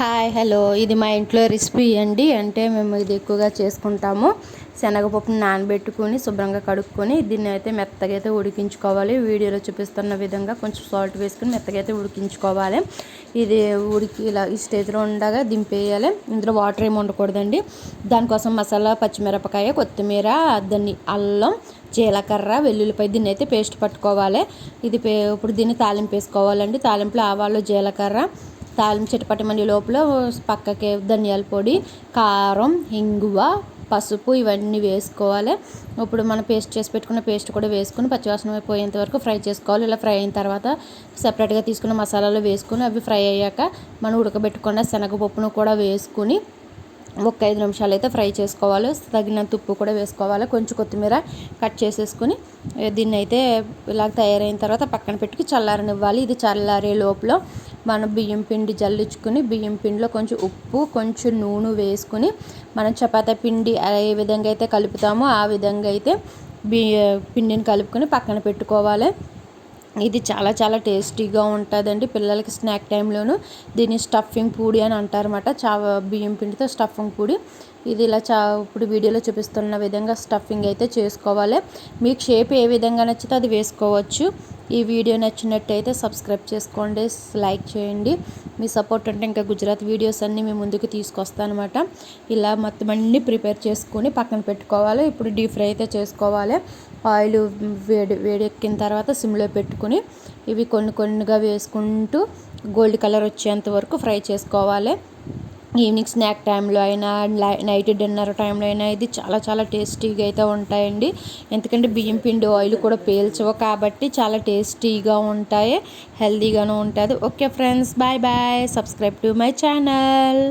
Hi hello. ఇది మా ఇంట్లో రెసిపీ అండి. అంటే మేము ఇది ఎక్కువగా చేసుకుంటాము. శనగపప్పును నానబెట్టుకొని శుభ్రంగా కడుక్కొని దీన్ని అయితే మెత్తగా అయితే ఉడికించుకోవాలి. వీడియోలో చూపిస్తున్న విధంగా కొంచెం సాల్ట్ వేసుకొని మెత్తగా అయితే ఉడికించుకోవాలి. ఇది ఉడికి ఇలా ఈ స్టేజ్లో ఉండగా దింపేయాలి. ఇందులో వాటర్ ఏమి ఉండకూడదండి. దానికోసం మసాలా పచ్చిమిరపకాయ కొత్తిమీర దాన్ని అల్లం జీలకర్ర వెల్లుల్లిపాయ దీన్ని అయితే పేస్ట్ పట్టుకోవాలి. ఇది ఇప్పుడు దీన్ని తాలింపు వేసుకోవాలండి. తాలింపులో ఆవాలు జీలకర్ర తాలింపు చిటపటమని లోపల పక్కకి ధనియాల పొడి కారం ఇంగువ పసుపు ఇవన్నీ వేసుకోవాలి. ఇప్పుడు మనం పేస్ట్ చేసి పెట్టుకున్న పేస్ట్ కూడా వేసుకుని పచ్చివాసన పోయేంత వరకు ఫ్రై చేసుకోవాలి. ఇలా ఫ్రై అయిన తర్వాత సపరేట్గా తీసుకున్న మసాలాలు వేసుకుని అవి ఫ్రై అయ్యాక మనం ఉడకబెట్టుకున్న శనగపప్పును కూడా వేసుకుని ఒక ఐదు నిమిషాలు అయితే ఫ్రై చేసుకోవాలి. తగినంత ఉప్పు కూడా వేసుకోవాలి. కొంచెం కొత్తిమీర కట్ చేసేసుకుని దీన్ని అయితే ఇలా తయారైన తర్వాత పక్కన పెట్టుకు చల్లారనివ్వాలి. ఇది చల్లారే లోపల మనం బియ్యం పిండి జల్లించుకుని బియ్యం పిండిలో కొంచెం ఉప్పు కొంచెం నూనె వేసుకుని మనం చపాతీ పిండి ఏ విధంగా అయితే కలుపుతామో ఆ విధంగా అయితే బియ్య పిండిని కలుపుకొని పక్కన పెట్టుకోవాలి. ఇది చాలా చాలా టేస్టీగా ఉంటుందండి. పిల్లలకి స్నాక్ టైంలోను దీన్ని స్టఫింగ్ పూడి అని అంటారన్నమాట. చా బియ్యం పిండితో స్టఫింగ్ పూడి. ఇది ఇలా చా ఇప్పుడు వీడియోలో చూపిస్తున్న విధంగా స్టఫింగ్ అయితే చేసుకోవాలి. మీకు షేప్ ఏ విధంగా నచ్చితే అది వేసుకోవచ్చు. ఈ వీడియో నచ్చినట్టయితే సబ్స్క్రైబ్ చేసుకోండి లైక్ చేయండి. మీ సపోర్ట్ అంటే ఇంకా గుజరాత్ వీడియోస్ అన్నీ మీ ముందుకు తీసుకొస్తానమాట ఇలా మొత్తం అన్నీ ప్రిపేర్ చేసుకొని పక్కన పెట్టుకోవాలి. ఇప్పుడు డీప్ ఫ్రై అయితే చేసుకోవాలి. ఆయిల్ వేడి వేడెక్కిన తర్వాత సిమ్లో పెట్టుకుని ఇవి కొన్ని కొన్నిగా వేసుకుంటూ గోల్డ్ కలర్ వచ్చేంత వరకు ఫ్రై చేసుకోవాలి. ఈవినింగ్ స్నాక్ టైంలో అయినా నైట్ డిన్నర్ టైంలో అయినా ఇది చాలా చాలా టేస్టీగా అయితే ఉంటాయండి. ఎందుకంటే బియ్యం పిండి ఆయిల్ కూడా పేల్చవు కాబట్టి చాలా టేస్టీగా ఉంటాయి హెల్తీగాను ఉంటుంది okay friends bye bye. Subscribe to my channel.